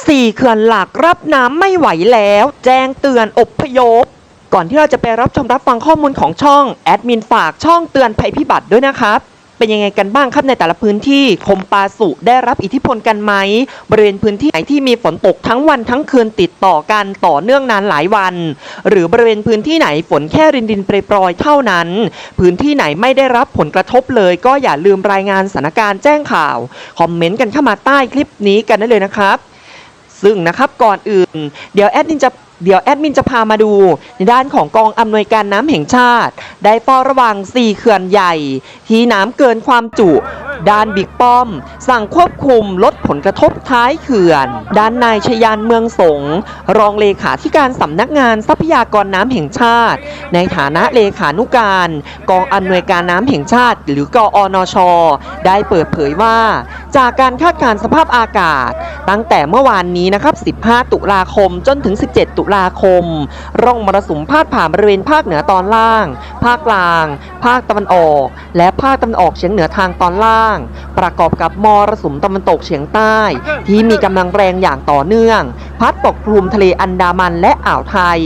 4เขื่อนหลักรับน้ำไม่ไหวแล้ว แจ้งเตือนอบพยพ ก่อนที่เราจะไปรับชมรับฟังข้อมูลของช่องแอดมินฝากช่องเตือนภัยพิบัติด้วยนะครับเป็นยังไงกันบ้างครับในแต่ละพื้นที่คมปาสุได้รับอิทธิพลกันไหม บริเวณพื้นที่ไหนที่มีฝนตกทั้งวันทั้งคืนติดต่อกันต่อเนื่องนานหลายวัน หรือบริเวณพื้นที่ไหนฝนแค่รินรินๆโปรยๆเท่านั้น พื้นที่ไหนไม่ได้รับผลกระทบเลย ก็อย่าลืมรายงานสถานการณ์แจ้งข่าว คอมเมนต์กันเข้ามาใต้คลิปนี้กันได้เลยนะครับ ซึ่งนะครับก่อนอื่น เดี๋ยวแอดมินจะ เดี๋ยวแอดมินจะพามาดูในด้านของกองอำนวยการน้ำแห่งชาติ ได้เฝ้าระวัง 4 เขื่อนใหญ่ ที่น้ำเกินความจุ ด้านบิ๊กป้อม สั่งควบคุมลดผลกระทบท้ายเขื่อน ด้านนายชยานเมืองสง รองเลขาธิการสำนักงานทรัพยากรน้ำแห่งชาติ ในฐานะเลขานุการ กองอำนวยการน้ำแห่งชาติ หรือกอนช ได้เปิดเผยว่า จากการคาดการณ์สภาพอากาศ ตั้งแต่เมื่อวานนี้นะครับ 15 ตุลาคมจนถึง 17 ตุลาาคม ร่องมรสุมพาดผ่านบริเวณภาคเหนือตอนล่าง ภาคกลาง ภาคตะวันออก และภาคตะวันออกเฉียงเหนือทางตอนล่าง ประกอบกับมรสุมตะวันตกเฉียงใต้ ที่มีกำลังแรงอย่างต่อเนื่อง พัดปกคลุมทะเลอันดามันและอ่าวไทย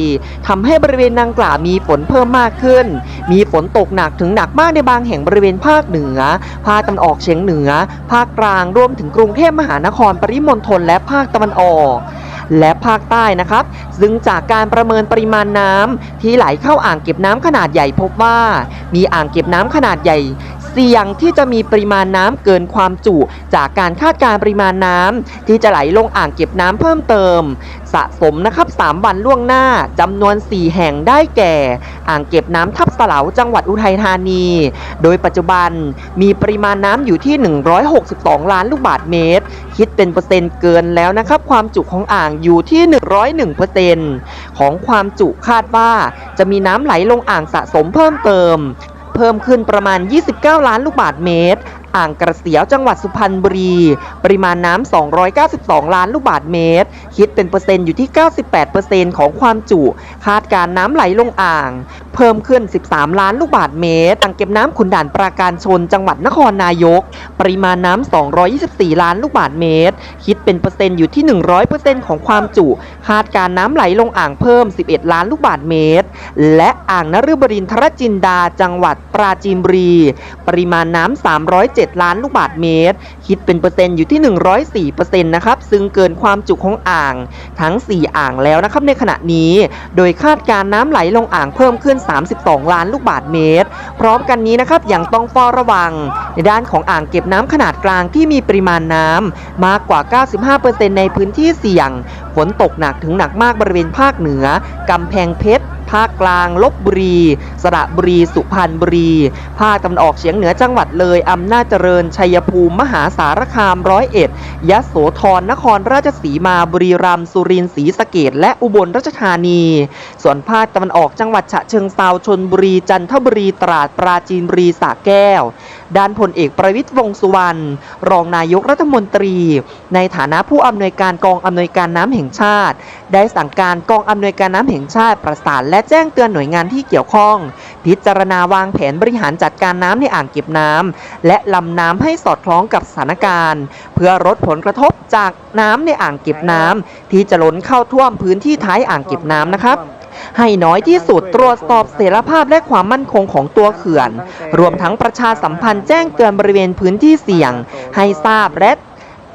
ทำให้บริเวณดังกล่าวมีฝนเพิ่มมากขึ้น มีฝนตกหนักถึงหนักมากในบางแห่งบริเวณภาคเหนือ ภาคตะวันออกเฉียงเหนือ ภาคกลางรวมถึงกรุงเทพมหานครปริมณฑลและภาคตะวันออก และภาคใต้นะครับ ซึ่งจากการประเมินปริมาณน้ำที่ไหลเข้าอ่างเก็บน้ำขนาดใหญ่พบว่า มีอ่างเก็บน้ำขนาดใหญ่ เสี่ยงที่จะมีปริมาณน้ำเกินความจุจากการคาดการปริมาณน้ำที่จะไหลลงอ่างเก็บน้ำเพิ่มเติม สะสมนะครับ 3 วันล่วงหน้าจำนวน 4 แห่งได้แก่ อ่างเก็บน้ำทับสลาวจังหวัดอุทัยธานี โดยปัจจุบันมีปริมาณน้ำอยู่ที่ 162 ล้านลูกบาศก์เมตร คิดเป็นเปอร์เซ็นต์เกินแล้วนะครับ ความจุของอ่างอยู่ที่ 101เปอร์เซ็นต์ของความจุคาดว่าจะมีน้ำไหลลงอ่างสะสมเพิ่มเติม เพิ่มขึ้นประมาณ 29 ล้านลูกบาทเมตร อ่างกระเสียวจังหวัดสุพรรณบุรี ปริมาณน้ำ 292 ล้านลูกบาศก์เมตร คิดเป็นเปอร์เซ็นต์อยู่ที่ 98%ของความจุ คาดการน้ำไหลลงอ่าง เพิ่มขึ้น 13 ล้านลูกบาศก์เมตร อ่างเก็บน้ำขุนด่านปราการชน จังหวัดนครนายก ปริมาณน้ำ 224 ล้านลูกบาศก์เมตร คิดเป็นเปอร์เซ็นต์อยู่ที่ 100%ของความจุ คาดการน้ำไหลลงอ่างเพิ่ม 11 ล้านลูกบาศก์เมตร และอ่างนฤบดินทรจินดา จังหวัดปราจีนบุรี ปริมาณน้ำ 307ล้านลูกบาศก์เมตร คิดเป็นเปอร์เซ็นต์อยู่ที่ 104%นะครับซึ่งเกินความจุของอ่างทั้ง 4 อ่างแล้วนะครับในขณะนี้ โดยคาดการน้ำไหลลงอ่างเพิ่มขึ้น 32 ล้านลูกบาศก์เมตร พร้อมกันนี้นะครับยังต้องเฝ้าระวัง ในด้านของอ่างเก็บน้ำขนาดกลางที่มีปริมาณน้ำมากกว่า 95%ในพื้นที่เสี่ยง ฝนตกหนักถึงหนักมากบริเวณภาคเหนือกำแพงเพชร ภาคกลางลบบุรี สระบุรี สุพรรณบุรี ภาคตะวันออกเฉียงเหนือจังหวัดเลยอำนาจเจริญ ชัยภูมิ มหาสารคามร้อยเอ็ดยะโสธรนครราชสีมาบุรีรัมย์สุรินทร์ศรีสะเกดและอุบลราชธานี ส่วนภาคตะวันออกจังหวัดฉะเชิงเซาชนบุรีจันทบุรีตราดปราจีนบุรีสระแก้ว ด้านพลเอกประวิตรวงษ์สุวรรณรองนายกรัฐมนตรี ในฐานะผู้อำนวยการกองอำนวยการน้ำแห่งชาติ ได้สั่งการกองอำนวยการน้ำแห่งชาติประสานและแจ้งเตือนหน่วยงานที่เกี่ยวข้อง พิจารณาวางแผนบริหารจัดการน้ำในอ่างเก็บน้ำและลำน้ำให้สอดคล้องกับสถานการณ์ เพื่อลดผลกระทบจากน้ำในอ่างเก็บน้ำที่จะล้นเข้าท่วมพื้นที่ท้ายอ่างเก็บน้ำนะครับให้น้อยที่สุดตรวจสอบเสรีภาพและความมั่นคงของตัวเขื่อน รวมทั้งประชาสัมพันธ์แจ้งเตือนบริเวณพื้นที่เสี่ยง ให้ทราบและ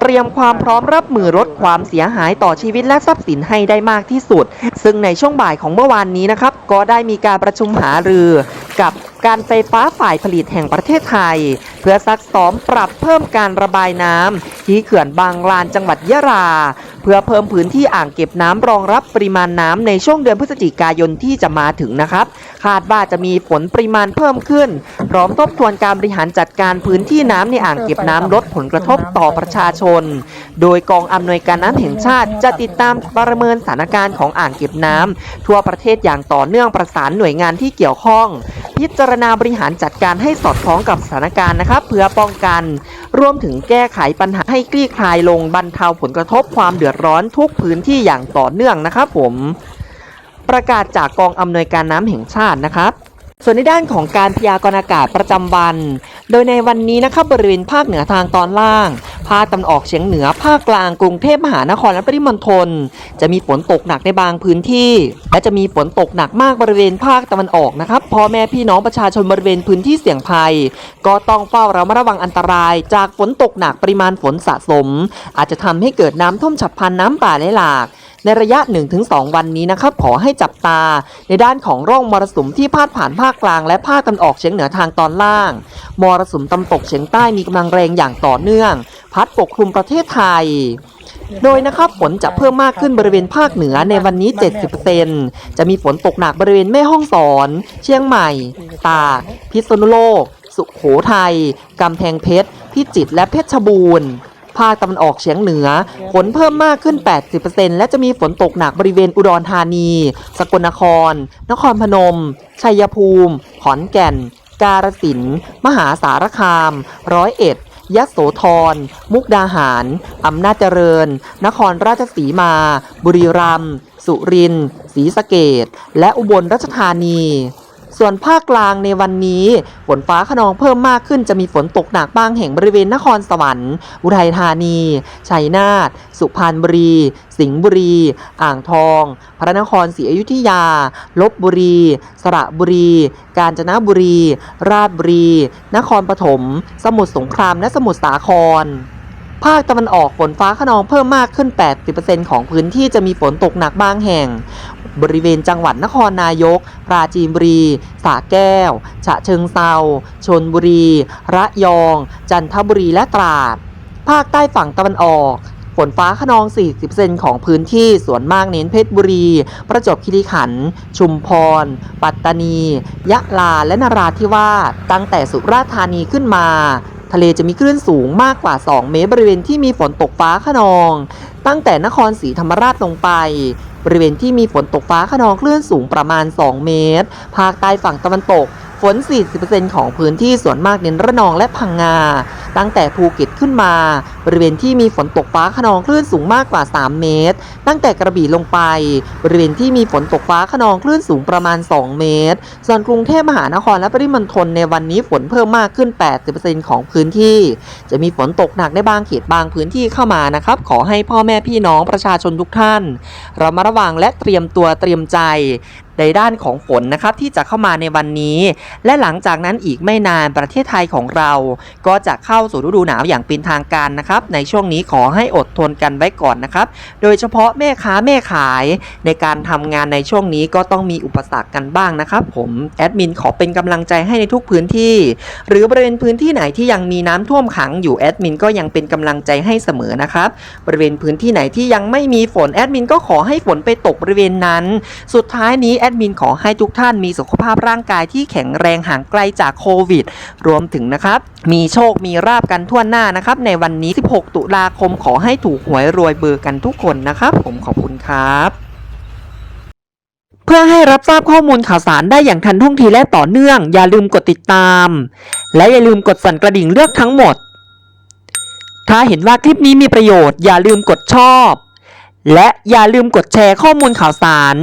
เตรียมความพร้อมรับมือลดความเสียหายต่อชีวิตและทรัพย์สินให้ได้มากที่สุด ซึ่งในช่วงบ่ายของเมื่อวานนี้นะครับ ก็ได้มีการประชุมหารือกับ การไฟฟ้าฝ่ายผลิตแห่งประเทศไทย เพื่อซักซ้อมปรับเพิ่มการระบายน้ำที่เขื่อนบางลานจังหวัดยะลาเพื่อเพิ่มพื้นที่อ่างเก็บน้ำรองรับปริมาณน้ำในช่วงเดือนพฤศจิกายนที่จะมาถึงนะครับ คาดว่าจะมีฝนปริมาณเพิ่มขึ้น พร้อมทบทวนการบริหารจัดการพื้นที่น้ำในอ่างเก็บน้ำลดผลกระทบต่อประชาชน โดยกองอำนวยการน้ำแห่งชาติจะติดตามประเมินสถานการณ์ของอ่างเก็บน้ำทั่วประเทศอย่างต่อเนื่องประสานหน่วยงานที่เกี่ยวข้อง พิจารณาบริหารจัดการให้สอดคล้องกับสถานการณ์นะครับเพื่อป้องกัน รวมถึงแก้ไขปัญหาให้คลี่คลายลงบรรเทาผลกระทบความเดือดร้อนทุกพื้นที่อย่างต่อเนื่องนะครับผมประกาศจากกองอำนวยการน้ำแห่งชาตินะครับส่วนในด้านของการพยากรณ์อากาศประจำวัน โดยในวันนี้นะครับบริเวณภาคเหนือทางตอนล่าง ภาคตะวันออกเฉียงเหนือ ภาคกลางกรุงเทพมหานครและปริมณฑลจะมีฝนตกหนักในบางพื้นที่ และจะมีฝนตกหนักมากบริเวณภาคตะวันออกนะครับพ่อแม่พี่น้องประชาชนบริเวณพื้นที่เสี่ยงภัย ก็ต้องเฝ้าระมัดระวังอันตราย จากฝนตกหนักปริมาณฝนสะสม อาจจะทำให้เกิดน้ำท่วมฉับพลันน้ำป่าไหลหลากในระยะ 1-2 วันนี้นะครับ ขอให้จับตา ในด้านของร่องมรสุมที่พาดผ่านภาคกลางและภาคตะวันออกเฉียงเหนือทางตอนล่าง มรสุมตะวันตกเฉียงใต้มีกำลังแรงอย่างต่อเนื่องพัดปกคลุมประเทศไทย โดยนะครับฝนจะเพิ่มมากขึ้นบริเวณภาคเหนือในวันนี้ 70%จะมีฝนตกหนักบริเวณแม่ห้องสอน เชียงใหม่ ตากพิษณุโลก สุโขทัยกำแพงเพชร พิจิตรและเพชรบูรณ์ภาคตะวันออกเฉียงเหนือ ฝนเพิ่มมากขึ้น 80%และจะมีฝนตกหนักบริเวณอุดรธานี สกลนคร นครพนม ชัยภูมิ ขอนแก่น กาฬสินธุ์มหาสารคาม ร้อยเอ็ด ยโสธร มุกดาหาร อำนาจเจริญ นครราชสีมา บุรีรัมย์ สุรินทร์ ศรีสะเกดและอุบลราชธานี ส่วนภาคกลางในวันนี้ฝนฟ้าขนองเพิ่มมากขึ้นจะมีฝนตกหนักบางแห่งบริเวณนครสวรรค์ อุทัยธานี ชัยนาท สุพรรณบุรี สิงห์บุรี อ่างทอง พระนครศรีอยุธยา ลบบุรี สระบุรี กาญจนบุรี ราชบุรี นครปฐม สมุทรสงครามและสมุทรสาครภาคตะวันออกฝนฟ้าขนองเพิ่มมากขึ้น 80%ของพื้นที่จะมีฝนตกหนักบางแห่ง บริเวณจังหวัดนครนายก ปราจีนบุรี สระแก้ว ฉะเชิงเซาชนบุรี ระยอง จันทบุรีและตราด ภาคใต้ฝั่งตะวันออกฝนฟ้าขนอง 40%ของพื้นที่ส่วนมากเน้นเพชรบุรี ประจวบคีรีขันธ์ ชุมพร ปัตตานี ยะลา และนราธิวาส ตั้งแต่สุราษฎร์ธานีขึ้นมา ทะเลจะมีคลื่นสูงมากกว่า 2 เมตร บริเวณที่มีฝนตกฟ้าขนอง ตั้งแต่นครศรีธรรมราชลงไป บริเวณที่มีฝนตกฟ้าขนองคลื่นสูงประมาณ 2 เมตร ภาคใต้ฝั่งตะวันตก ฝน 40%ของพื้นที่ส่วนมากเน้นระนองและพังงา ตั้งแต่ภูเก็ตขึ้นมา บริเวณที่มีฝนตกฟ้าขนองคลื่นสูงมากกว่า 3 เมตร ตั้งแต่กระบี่ลงไป บริเวณที่มีฝนตกฟ้าขนองคลื่นสูงประมาณ 2 เมตร ส่วนกรุงเทพมหานครและปริมณฑลในวันนี้ฝนเพิ่มมากขึ้น 80%ของพื้นที่ จะมีฝนตกหนักในบางเขตบางพื้นที่เข้ามานะครับ ขอให้พ่อแม่พี่น้องประชาชนทุกท่าน เรามาระวังและเตรียมตัวเตรียมใจ ในด้านของฝนนะครับที่จะเข้ามาในวันนี้ และหลังจากนั้นอีกไม่นานประเทศไทยของเรา ก็จะเข้าสู่ฤดูหนาวอย่างเป็นทางการนะครับในช่วงนี้ขอให้อดทนกันไว้ก่อนนะครับ โดยเฉพาะแม่ค้าแม่ขายในการทำงานในช่วงนี้ก็ต้องมีอุปสรรคกันบ้างนะครับผมแอดมินขอเป็นกำลังใจให้ในทุกพื้นที่ หรือบริเวณพื้นที่ไหนที่ยังมีน้ำท่วมขังอยู่แอดมินก็ยังเป็นกำลังใจให้เสมอนะครับบริเวณพื้นที่ไหนที่ยังไม่มีฝนแอดมินก็ขอให้ฝนไปตกบริเวณนั้น สุดท้ายนี้แอดมินขอให้ทุกท่านมีสุขภาพร่างกายที่แข็งแรงห่างไกลจากโควิด รวมถึงนะครับ มีโชคมีราบกันทั่วหน้านะครับ ในวันนี้ 16 ตุลาคมขอให้ถูกหวยรวยเบอร์กันทุกคนนะครับ ผมขอบคุณครับเพื่อให้รับทราบข้อมูลข่าวสารได้อย่างทันท่วงทีและต่อเนื่อง อย่าลืมกดติดตาม และอย่าลืมกดสั่นกระดิ่งเลือกทั้งหมด ถ้าเห็นว่าคลิปนี้มีประโยชน์ อย่าลืมกดชอบ และอย่าลืมกดแชร์ข้อมูลข่าวสาร